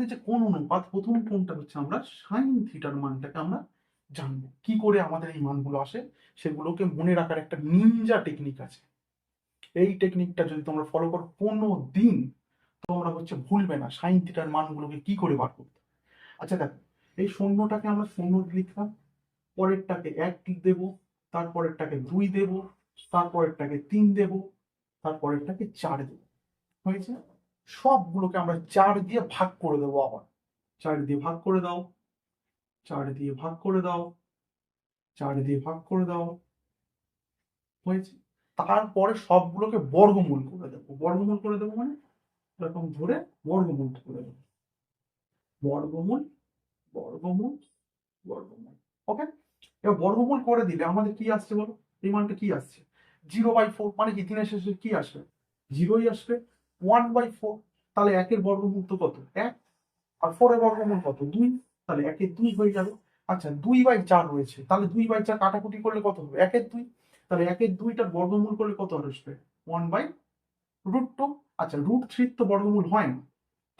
আমাদের যে কোন অনুপাত প্রথম কোনটা হচ্ছে আমরা সাইন থিটার মানটাকে আমরা জানব। কি করে আমাদের এই মানগুলো আসে? সেগুলোকে মনে রাখার একটা নিনজা টেকনিক আছে। এই টেকনিকটা যদি তোমরা ফলো করো কোনো দিন তোমরা হচ্ছে ভুলবে না সাইন থিটার মানগুলোকে কি করে বার করতে। আচ্ছা দেখো, এই শূন্যটাকে আমরা শূন্য লিখলাম, পরেরটাকে এক দেব, তারপরেরটাকে দুই দেব, তারপরেরটাকে তিন দেব, তারপরেরটাকে চার দেব। হয়েছে? সবগুলোকে আমরা চার দিয়ে ভাগ করে দেবো আবার। চার দিয়ে ভাগ করে দাও চার দিয়ে ভাগ করে দাও চার দিয়ে ভাগ করে দাও। হয়েছে? তারপরে সবগুলোকে বর্গমূল করে দেবো। বর্গমূল করে দেবো মানে? এরকম ধরে বর্গমূল করে দেবো। বর্গমূল বর্গমূল বর্গমূল। ওকে এবার বর্গমূল করে দিলে আমাদের কি আসছে বলো? এই মানটা কি আসছে? জিরো বাই ফোর মানে কি? দিনের শেষে কি আসবে? জিরোই আসবে। ওয়ান বাই ফোর তাহলে একের বর্গমূল তো কত? এক। আর ফোরের বর্গমূল কত? দুই। তাহলে একের দুই হয়ে যাবে। আচ্ছা দুই বাই চার রয়েছে। তাহলে দুই বাই চার কাটাকুটি করলে কত হবে? একের দুই। তাহলে একের দুইটার বর্গমূল করলে কত আসবে? ওয়ান বাই রুট টু আচ্ছা রুট থ্রি তো বর্গমূল হয় না।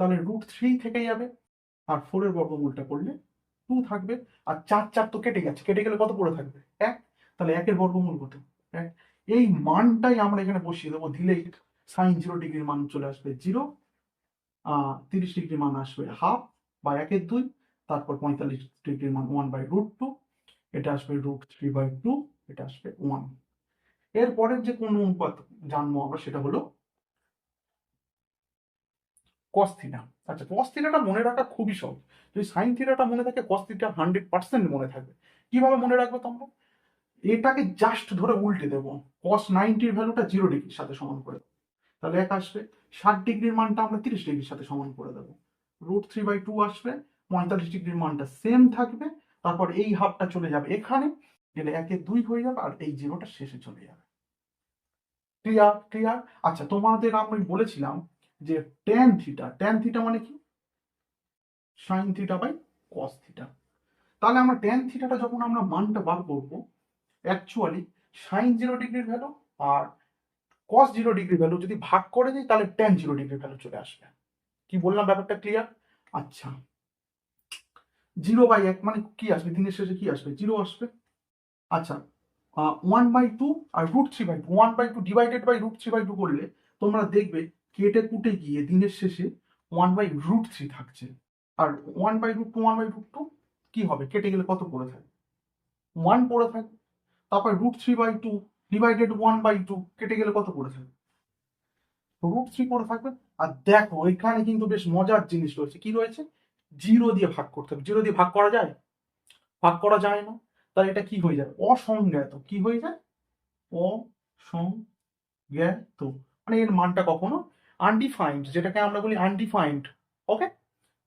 তাহলে রুট থ্রি থেকে যাবে। আর ফোরের বর্গমূলটা করলে টু থাকবে। আর চার চার তো কেটে গেছে। কেটে গেলে কত পড়ে থাকবে? এক। তাহলে একের বর্গমূল কত? এক। এই মানটাই আমরা এখানে বসিয়ে দেবো দিলেই সাইন জিরো ডিগ্রির মান চলে আসবে জিরো তিরিশ ডিগ্রি মান আসবে হাফ বা একের দুই, তারপর পঁয়তাল্লিশ ডিগ্রির মান ওয়ান বাই রুট টু, এটা আসবে রুট থ্রি বাই টু, এটা আসবে ওয়ান। এরপরের যে কোন অনুপাত জানব আমরা, সেটা হলো কস থিটা আচ্ছা কস থিটাটা মনে রাখা খুবই সহজ। যদি সাইন থিটাটা মনে থাকে কস থিটা হান্ড্রেড পার্সেন্ট মনে থাকবে। কীভাবে মনে রাখবে তোমরা? এটাকে জাস্ট ধরে উল্টে দেবো। কস নাইনটির ভ্যালুটা জিরো ডিগ্রির সাথে সমান করে দেবো। তাহলে এক আসবে। ষাট ডিগ্রির মানটা আমরা তিরিশ ডিগ্রির সাথে সমান করে দেবো। রুট থ্রি বাই টু আসবে, পঁয়তাল্লিশ ডিগ্রির মানটা সেম থাকবে। তারপর এই হাফটা চলে যাবে এখানে, গেলে একে দুই হয়ে যাবে আর এই জিরোটা শেষে চলে যাবে। ক্লিয়ার? ক্লিয়ার? আচ্ছা তোমাদের আমি বলেছিলাম যে ট্যান থিটা ট্যান থিটা মানে কি? Sine theta by cos theta তাহলে আমরা ট্যান থিটাটা যখন আমরা মানটা বার করব অ্যাকচুয়ালি সাইন জিরো ডিগ্রির ভ্যালু আর কস জিরো ডিগ্রি ভ্যালু যদি ভাগ করে দিই, তাহলে টেন জিরো ডিগ্রি ভ্যালু চলে আসবে। কি বললাম ব্যাপারটা ক্লিয়ার আচ্ছা। জিরো বাই এক মানে কি আসবে? দিনের শেষে কি আসবে? জিরো আসবে। আচ্ছা one by two R root three by two one by two divided by root three by two করলে তোমরা দেখবে কেটে কুটে গিয়ে দিনের শেষে ওয়ান বাই রুট থ্রি থাকছে। আর one by root two one by root two কি হবে? কেটে গেলে কত পড়ে থাকে? ওয়ান পড়ে থাকবে তারপর root three by two divided one by two কেটে গেলে কত পড়ে থাকবে রুট থ্রি পড়ে থাকবে। আর দেখো, এখানে কিন্তু বেশ মজার জিনিস রয়েছে। কি রয়েছে? জিরো দিয়ে ভাগ করতে হবে। জিরো দিয়ে ভাগ করা যায়? ভাগ করা যায় না। তাহলে এটা কি হয়ে যাবে? অসংজ্ঞাত। কি হয়ে যায়? অসংজ্ঞাত। মানে এর মানটা কখনো আনডিফাইন্ড যেটাকে আমরা বলি আনডিফাইন্ড ওকে